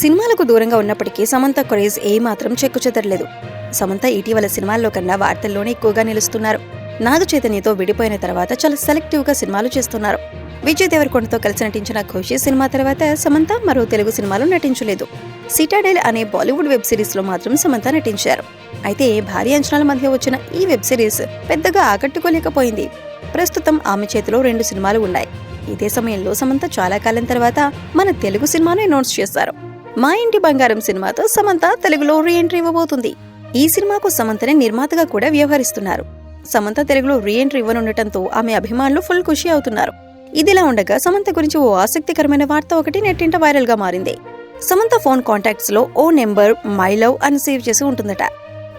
సినిమాలకు దూరంగా ఉన్నప్పటికీ సమంత క్రేజ్ ఏమాత్రం చెక్కు చెదరలేదు సమంత ఇటీవల సినిమాల్లో కన్నా వార్తల్లోనే ఎక్కువగా నిలుస్తున్నారు. నాగ చైతన్యతో విడిపోయిన తర్వాత చాలా సెలెక్టివ్గా సినిమాలు చేస్తున్నారు. విజయ్ దేవరకొండతో కలిసి నటించిన ఖుషి సినిమా తర్వాత సమంత మరో తెలుగు సినిమాలో నటించలేదు. సిటాడెల్ అనే బాలీవుడ్ వెబ్ సిరీస్లో మాత్రం సమంత నటించారు. అయితే భారీ అంచనాల మధ్య వచ్చిన ఈ వెబ్ సిరీస్ పెద్దగా ఆకట్టుకోలేకపోయింది. ప్రస్తుతం ఆమె చేతిలో రెండు సినిమాలు ఉన్నాయి. ఇదే సమయంలో సమంత చాలా కాలం తర్వాత మన తెలుగు సినిమాను అనౌన్స్ చేశారు. మా ఇంటి బంగారం సినిమాతో సమంత తెలుగులో రీ ఎంట్రీ ఇవ్వబోతుంది. ఈ సినిమాకు సమంతనే నిర్మాతగా కూడా వ్యవహరిస్తున్నారు. సమంత తెలుగులో రీ ఎంట్రీ ఇవ్వనుండటంతో ఆమె అభిమానులు ఫుల్ ఖుషి అవుతున్నారు. ఇదిలా ఉండగా సమంత గురించి ఓ ఆసక్తికరమైన వార్త ఒకటి నెట్టింట వైరల్గా మారింది. సమంత ఫోన్ కాంటాక్ట్స్లో ఓ నెంబర్ మై లవ్ అని సేవ్ చేసి ఉంటుందట.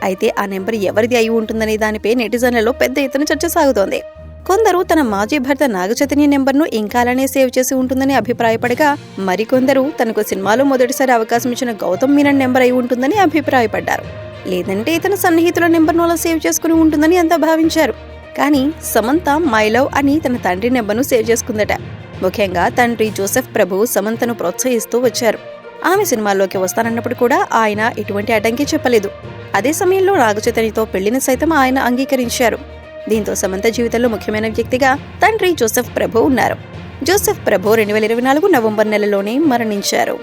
అయితే ఆ నెంబర్ ఎవరిది అయి ఉంటుందనే దానిపై నెటిజన్లలో పెద్ద ఎత్తున చర్చ సాగుతోంది. కొందరు తన మాజీ భర్త నాగచైతన్య నెంబర్ను ఇంకా అలానే సేవ్ చేసి ఉంటుందని అభిప్రాయపడగా మరికొందరు తనకు సినిమాలో మొదటిసారి అవకాశం ఇచ్చిన గౌతమ్ మీనన్ నెంబర్ అయి ఉంటుందని అభిప్రాయపడ్డారు. లేదంటే ఇతను సన్నిహితుల నెంబర్ను అలా సేవ్ చేసుకుని ఉంటుందని అంతా భావించారు. కానీ సమంత మై లవ్ అని తన తండ్రి నెంబర్ను సేవ్ చేసుకుందట. ముఖ్యంగా తండ్రి జోసెఫ్ ప్రభు సమంతను ప్రోత్సహిస్తూ వచ్చారు. ఆమె సినిమాల్లోకి వస్తానన్నప్పుడు కూడా ఆయన ఎటువంటి అడ్డంకి చెప్పలేదు. అదే సమయంలో నాగచైతన్యతో పెళ్ళిని సైతం ఆయన అంగీకరించారు. దీంతో సమంత జీవితంలో ముఖ్యమైన వ్యక్తిగా తండ్రి జోసెఫ్ ప్రభు ఉన్నారు. జోసెఫ్ ప్రభు రెండు వేల ఇరవై నాలుగు నవంబర్ నెలలోనే మరణించారు.